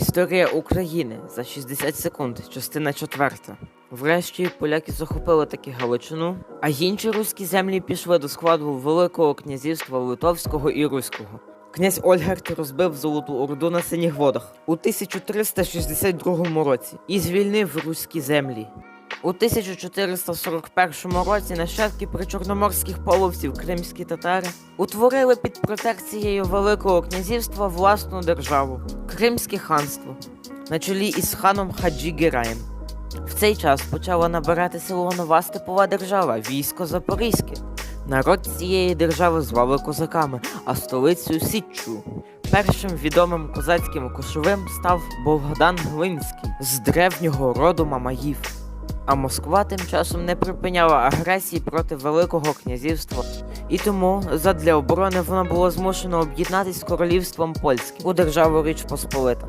Історія України за 60 секунд, частина 4. Врешті поляки захопили таки Галичину, а інші руські землі пішли до складу Великого князівства Литовського і Руського. Князь Ольгерт розбив Золоту Орду на синіх водах у 1362 році і звільнив руські землі. У 1441 році нащадки причорноморських половців кримські татари утворили під протекцією Великого князівства власну державу Кримське ханство на чолі із ханом Хаджі Гіраєм. В цей час почала набирати село нова степова держава військо Запорізьке. Народ цієї держави звали козаками, а столицею Січчю. Першим відомим козацьким кошовим став Богдан Глинський з древнього роду Мамаїв. А Москва тим часом не припиняла агресії проти Великого князівства, і тому задля оборони вона було змушено об'єднатись з королівством польським у державу Річ Посполита.